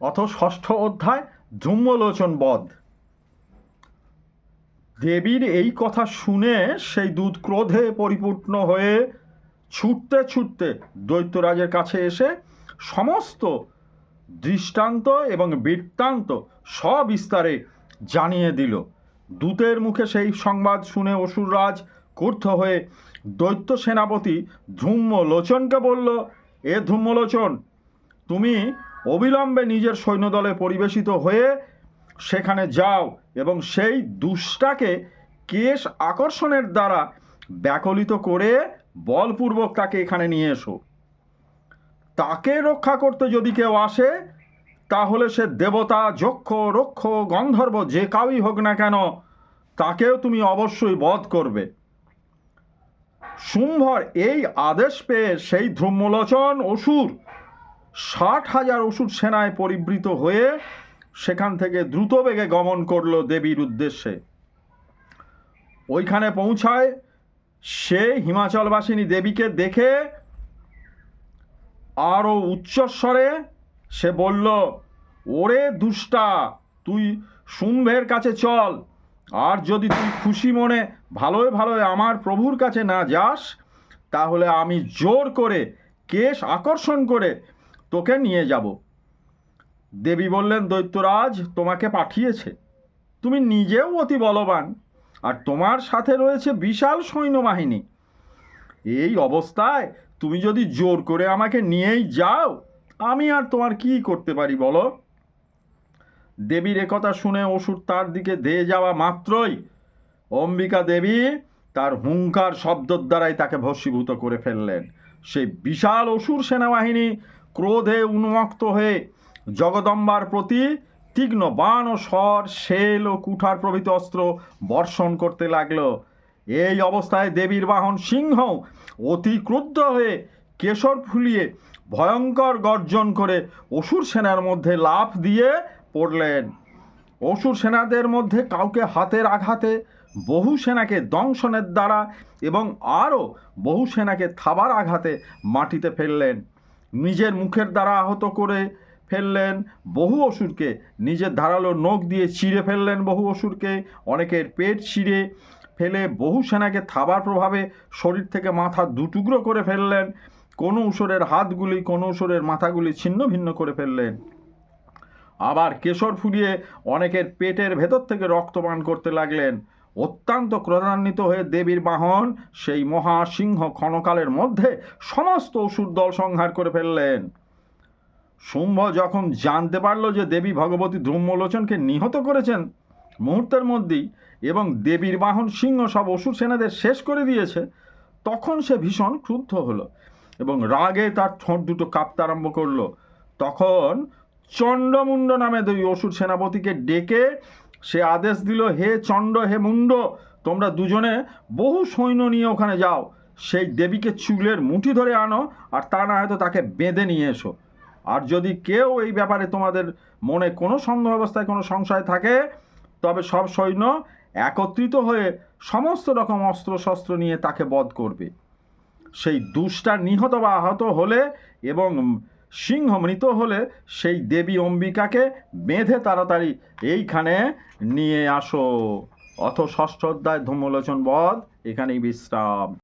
অথ ষষ্ঠ অধ্যায় ধূম্রলোচন বধ। দেবীর এই কথা শুনে সেই দুধ ক্রোধে পরিপূর্ণ হয়ে ছুটতে ছুটতে দৈত্যরাজের কাছে এসে সমস্ত দৃষ্টান্ত এবং বৃত্তান্ত সবিস্তারে জানিয়ে দিল। দূতের মুখে সেই সংবাদ শুনে অসুররাজ ক্রুদ্ধ হয়ে দৈত্য সেনাপতি ধূম্রলোচনকে বলল, এ ধূম্রলোচন, তুমি অবিলম্বে নিজের সৈন্যদলে পরিবেশিত হয়ে সেখানে যাও এবং সেই দুষ্টাকে কেশ আকর্ষণের দ্বারা ব্যাকলিত করে বলপূর্বক তাকে এখানে নিয়ে এসো। তাকে রক্ষা করতে যদি কেউ আসে, তাহলে সে দেবতা, যক্ষ, রক্ষ, গন্ধর্ব, যে কাউই হোক না কেন, তাকেও তুমি অবশ্যই বধ করবে। শুম্ভর এই আদেশ পেয়ে সেই ধ্রুম্মলোচন অসুর ষাট হাজার ওষুধ সেনায় পরিবৃত হয়ে সেখান থেকে দ্রুত বেগে গমন করল দেবীর উদ্দেশ্যে। ওইখানে পৌঁছায় সে হিমাচলবাসিনী দেবীকে দেখে আরও উচ্চস্বরে সে বলল, ওরে দুষ্টা, তুই শুম্ভের কাছে চল। আর যদি তুই খুশি মনে ভালোই ভালোই আমার প্রভুর কাছে না যাস, তাহলে আমি জোর করে কেশ আকর্ষণ করে তোকে নিয়ে যাব। দেবী বললেন, দৈত্যরাজ তোমাকে পাঠিয়েছে। তুমি নিজেও অতি বলবান, আর তোমার সাথে রয়েছে বিশাল সৈন্যবাহিনী। এই অবস্থায় তুমি যদি জোর করে আমাকে নিয়েই যাও, আমি আর তোমার কি করতে পারি বলো? দেবীর একথা শুনে অসুর তার দিকে ধেয়ে যাওয়া মাত্রই অম্বিকা দেবী তার হুঙ্কার শব্দর দ্বারাই তাকে ভস্মীভূত করে ফেললেন। সেই বিশাল অসুর সেনাবাহিনী ক্রোধে উন্মুক্ত হয়ে জগদম্বার প্রতি তীক্ষ্ণ বাণ ও স্বর শেল ও কুঠার প্রভৃতি অস্ত্র বর্ষণ করতে লাগল। এই অবস্থায় দেবীর বাহন সিংহ অতি ক্রুদ্ধ হয়ে কেশর ফুলিয়ে ভয়ঙ্কর গর্জন করে অসুর সেনার মধ্যে লাফ দিয়ে পড়লেন। অসুর সেনাদের মধ্যে কাউকে হাতের আঘাতে, বহু সেনাকে দংশনের দ্বারা এবং আরও বহু সেনাকে থাবার আঘাতে মাটিতে ফেললেন। নিজের মুখের দ্বারা আহত করে ফেললেন। বহু অসুরকে নিজের ধারালো নখ দিয়ে ছিঁড়ে ফেললেন বহু অসুরকে। অনেকের পেট ছিঁড়ে ফেলে বহু সেনাকে থাবার প্রভাবে শরীর থেকে মাথা দুটুকরো করে ফেললেন। কোনো উসরের হাতগুলি, কোনো উসরের মাথাগুলি ছিন্ন ভিন্ন করে ফেললেন। আবার কেশর ফুরিয়ে অনেকের পেটের ভেতর থেকে রক্তপান করতে লাগলেন। অত্যন্ত ক্রোধান্বিত হয়ে দেবীর বাহন সেই মহাসিংহ ক্ষণকালের মধ্যে সমস্ত অসুর দল সংহার করে ফেললেন। শুম্ভ যখন জানতে পারল যে দেবী ভগবতী ধ্রুম্মলোচনকে নিহত করেছেন, মুহূর্তের মধ্যেই এবং দেবীর বাহন সিংহ সব অসুর সেনাদের শেষ করে দিয়েছে, তখন সে ভীষণ ক্রুদ্ধ হলো এবং রাগে তার ঠোঁট দুটো কাঁপতে আরম্ভ করল। তখন চণ্ডমুণ্ড নামে দুই অসুর সেনাপতিকে ডেকে সে আদেশ দিল, হে চণ্ড, হে মুণ্ড, তোমরা দুজনে বহু সৈন্য নিয়ে ওখানে যাও। সেই দেবীকে চুলের মুঠি ধরে আনো, আর তা না হয়তো তাকে বেঁধে নিয়ে এসো। আর যদি কেউ এই ব্যাপারে তোমাদের মনে কোনো সন্দেহ অবস্থায়, কোনো সংশয় থাকে, তবে সব সৈন্য একত্রিত হয়ে সমস্ত রকম অস্ত্র শস্ত্র নিয়ে তাকে বধ করবে। সেই দুষ্টা নিহত বা আহত হলে এবং সিংহ মৃত হলে সেই দেবী অম্বিকাকে বেঁধে তাড়াতাড়ি এইখানে নিয়ে আসো। অথ ষষ্ঠ অধ্যায় ধূমলোচন বধ, এখানেই বিশ্রাম।